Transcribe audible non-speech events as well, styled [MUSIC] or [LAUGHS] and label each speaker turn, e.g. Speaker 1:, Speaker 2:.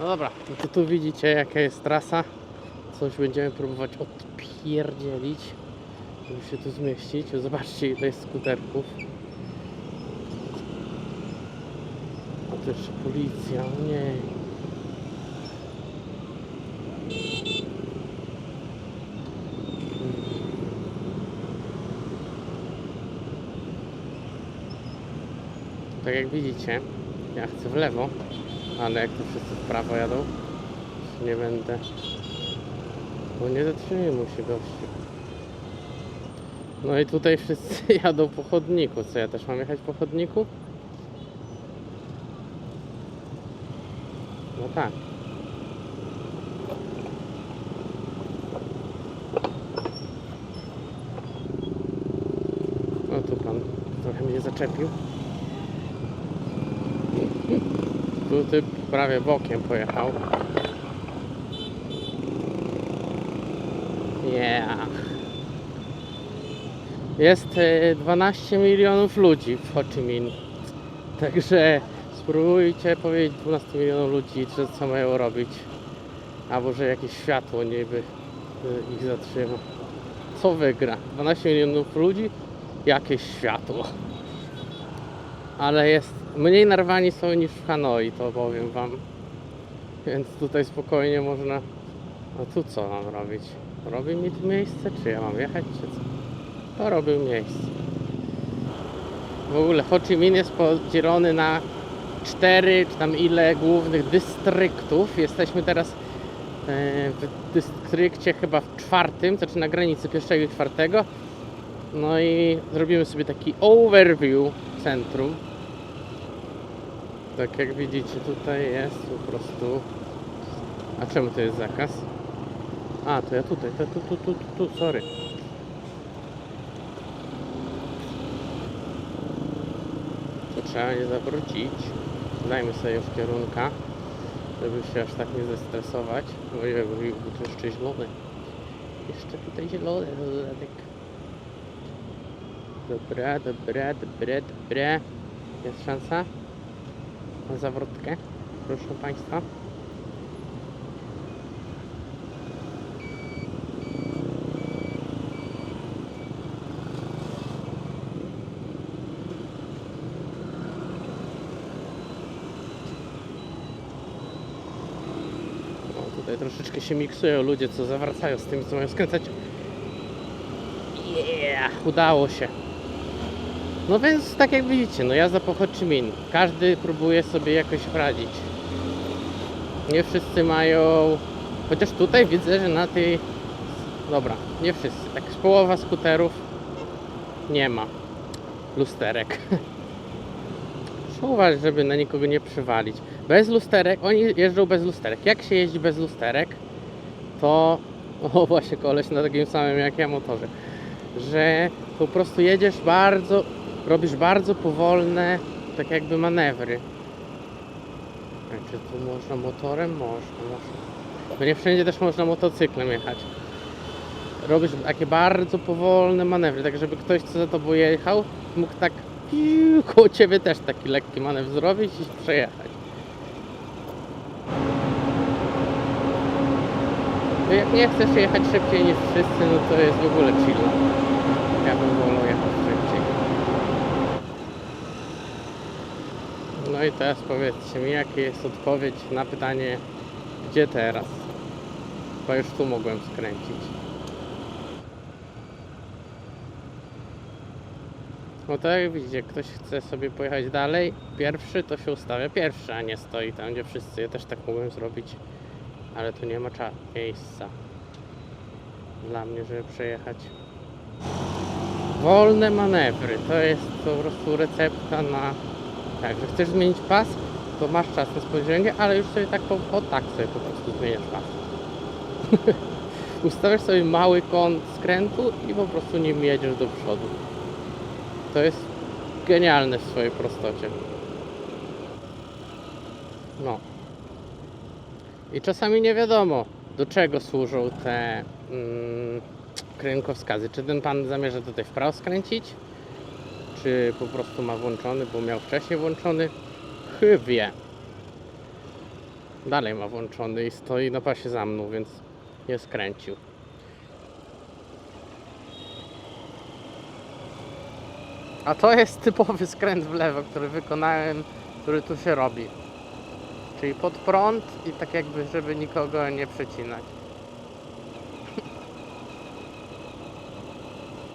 Speaker 1: No dobra, no to tu widzicie jaka jest trasa. Coś będziemy próbować odpierdzielić, żeby się tu zmieścić. Zobaczcie ile jest skuterków. Jeszcze policja, nie. Tak jak widzicie, ja chcę w lewo, ale jak tu wszyscy w prawo jadą, nie będę. Bo nie zatrzymuje się gościu. No i tutaj [LAUGHS] wszyscy jadą po chodniku. Co ja też mam jechać po chodniku? No tak. O tu pan trochę mnie zaczepił. Tu typ prawie bokiem pojechał. Yeah. Jest e, 12 milionów ludzi w Ho Chi Minh. [LAUGHS] Także spróbujcie powiedzieć 12 milionów ludzi, co mają robić. Albo że jakieś światło niby e, ich zatrzyma. Co wygra? 12 milionów ludzi? Jakieś światło. Ale jest mniej narwani są niż w Hanoi, to powiem wam. Więc tutaj spokojnie można. A tu co mam robić? Robi mi tu miejsce, czy ja mam jechać, czy co? To robił miejsce. W ogóle Ho Chi Minh jest podzielony na cztery, czy tam ile głównych dystryktów. Jesteśmy teraz e, w dystrykcie chyba w czwartym, znaczy na granicy pierwszego i czwartego. No i zrobimy sobie taki overview centrum. Tak jak widzicie tutaj jest po prostu... A czemu to jest zakaz? A, to ja tutaj, to tu, tu, tu, tu, tu, sorry. Tu trzeba nie zawrócić. Dajmy sobie już kierunka, żeby się aż tak nie zestresować. Bo tu jeszcze zielony. Jeszcze tutaj zielony dodatek. Dobra, dobra, dobra, dobra. Jest szansa zawrotkę, proszę Państwa. O, tutaj troszeczkę się miksują ludzie, co zawracają z tymi, co mają skręcać. Yeah, udało się. No więc tak jak widzicie, no jazda po Ho. Każdy próbuje sobie jakoś radzić. Nie wszyscy mają... Chociaż tutaj widzę, że na tej... Dobra, nie wszyscy. Tak połowa skuterów nie ma lusterek. [LAUGHS] Uważać, żeby na nikogo nie przywalić. Bez lusterek, oni jeżdżą bez lusterek. Jak się jeździ bez lusterek, to... [LAUGHS] O, właśnie koleś na takim samym jak ja motorze. Że po prostu jedziesz bardzo robisz bardzo powolne, tak jakby manewry. Czy tu można motorem? Można, można. Bo nie wszędzie też można motocyklem jechać. Robisz takie bardzo powolne manewry, tak żeby ktoś, co za tobą jechał, mógł tak piu, koło ciebie też taki lekki manewr zrobić i przejechać. No jak nie chcesz jechać szybciej niż wszyscy, no to jest w ogóle chill. Ja bym wolał jechać szybciej. No i teraz powiedzcie mi, jaka jest odpowiedź na pytanie, gdzie teraz? Bo już tu mogłem skręcić. No tak jak widzicie, ktoś chce sobie pojechać dalej, pierwszy to się ustawia pierwszy, a nie stoi tam, gdzie wszyscy. Ja też tak mogłem zrobić, ale tu nie ma miejsca dla mnie, żeby przejechać. Wolne manewry, to jest po prostu recepta na tak, że chcesz zmienić pas, to masz czas na spojrzenie, ale już sobie tak po, o tak sobie po prostu zmieniasz pas. [LAUGHS] Ustawiasz sobie mały kąt skrętu i po prostu nim jedziesz do przodu. To jest genialne w swojej prostocie. No. I czasami nie wiadomo, do czego służą te mm. Czy ten pan zamierza tutaj w prawo skręcić? Czy po prostu ma włączony, bo miał wcześniej włączony. Chywie. dalej ma włączony i stoi na pasie za mną, więc nie skręcił. A to jest typowy skręt w lewo, który wykonałem, który tu się robi. Czyli pod prąd i tak jakby, żeby nikogo nie przecinać.